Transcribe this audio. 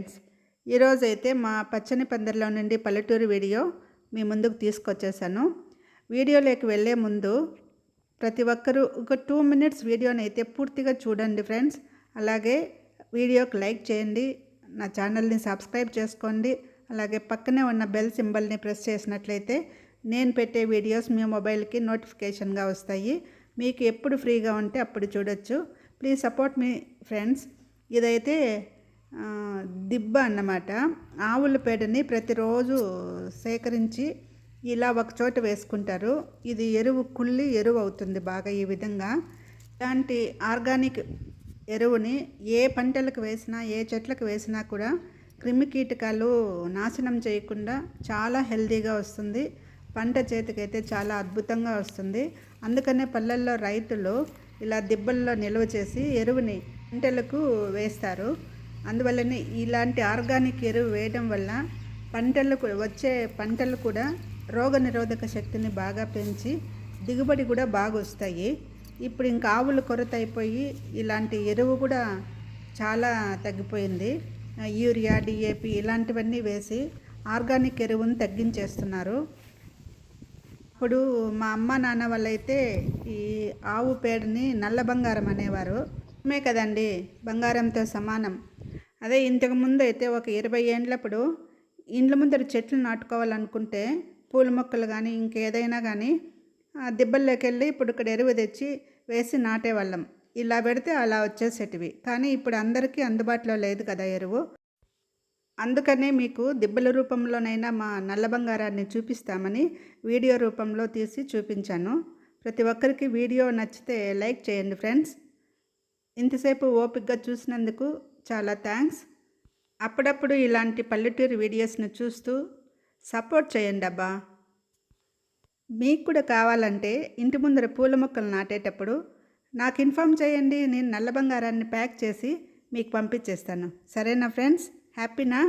Friends ఈరోజైతే మా పచ్చని పందిరిలో నుండి పల్లెటూరు వీడియో మీ ముందుకు తీసుకొచ్చేసాను. వీడియోలోకి వెళ్ళే ముందు ప్రతి ఒక్కరూ ఒక టూ మినిట్స్ వీడియోని అయితే పూర్తిగా చూడండి ఫ్రెండ్స్. అలాగే వీడియోకి లైక్ చేయండి నా ఛానల్ని సబ్స్క్రైబ్ చేసుకోండి అలాగే పక్కనే ఉన్న బెల్ సింబల్ని ప్రెస్ చేసినట్లయితే నేను పెట్టే వీడియోస్ మీ మొబైల్కి నోటిఫికేషన్గా వస్తాయి. మీకు ఎప్పుడు ఫ్రీగా ఉంటే అప్పుడు చూడొచ్చు. ప్లీజ్ సపోర్ట్ మీ ఫ్రెండ్స్. ఇదైతే దిబ్బ అన్నమాట. ఆవుల పేడని ప్రతిరోజు సేకరించి ఇలా ఒక చోట వేసుకుంటారు. ఇది ఎరువు కుళ్ళి ఎరువు అవుతుంది బాగా ఈ విధంగా. ఇలాంటి ఆర్గానిక్ ఎరువుని ఏ పంటలకు వేసినా ఏ చెట్లకు వేసినా కూడా క్రిమి కీటకాలు నాశనం చేయకుండా చాలా హెల్దీగా వస్తుంది. పంట చేతికైతే చాలా అద్భుతంగా వస్తుంది. అందుకనే పల్లెల్లో రైతులు ఇలా దిబ్బల్లో నిల్వ చేసి ఎరువుని పంటలకు వేస్తారు. అందువల్లనే ఇలాంటి ఆర్గానిక్ ఎరువు వేయడం వల్ల పంటలకు వచ్చే పంటలు కూడా రోగనిరోధక శక్తిని బాగా పెంచి దిగుబడి కూడా బాగా వస్తాయి ఇప్పుడు ఇంకా ఆవులు కొరత అయిపోయి ఇలాంటి ఎరువు కూడా చాలా తగ్గిపోయింది. యూరియా డిఏపి ఇలాంటివన్నీ వేసి ఆర్గానిక్ ఎరువును తగ్గించేస్తున్నారు. ఇప్పుడు మా అమ్మ నాన్న వాళ్ళైతే ఈ ఆవు పేడని నల్ల బంగారం అనేవారు. మే కదండి బంగారంతో సమానం. అదే ఇంతకు ముందు అయితే ఒక ఇరవై ఏండ్లప్పుడు ఇండ్ల ముందర చెట్లు నాటుకోవాలనుకుంటే పూల మొక్కలు కానీ ఇంకేదైనా కానీ ఆ దిబ్బల్లోకి వెళ్ళి ఇప్పుడు ఇక్కడ ఎరువు తెచ్చి వేసి నాటేవాళ్ళం. ఇలా పెడితే అలా వచ్చేసేటివి. కానీ ఇప్పుడు అందరికీ అందుబాటులో లేదు కదా ఎరువు. అందుకనే మీకు దిబ్బల రూపంలోనైనా మా నల్ల బంగారాన్ని చూపిస్తామని వీడియో రూపంలో తీసి చూపించాను. ప్రతి ఒక్కరికి వీడియో నచ్చితే లైక్ చేయండి ఫ్రెండ్స్. ఇంతసేపు ఓపికగా చూసినందుకు చాలా థ్యాంక్స్ అప్పుడప్పుడు ఇలాంటి పల్లెటూరు వీడియోస్ను చూస్తూ సపోర్ట్ చేయండి అబ్బా. మీకు కూడా కావాలంటే ఇంటి ముందర పూల మొక్కలు నాటేటప్పుడు నాకు ఇన్ఫామ్ చేయండి నేను నల్ల బంగారాన్ని ప్యాక్ చేసి మీకు పంపించేస్తాను. సరేనా ఫ్రెండ్స్? హ్యాపీనా?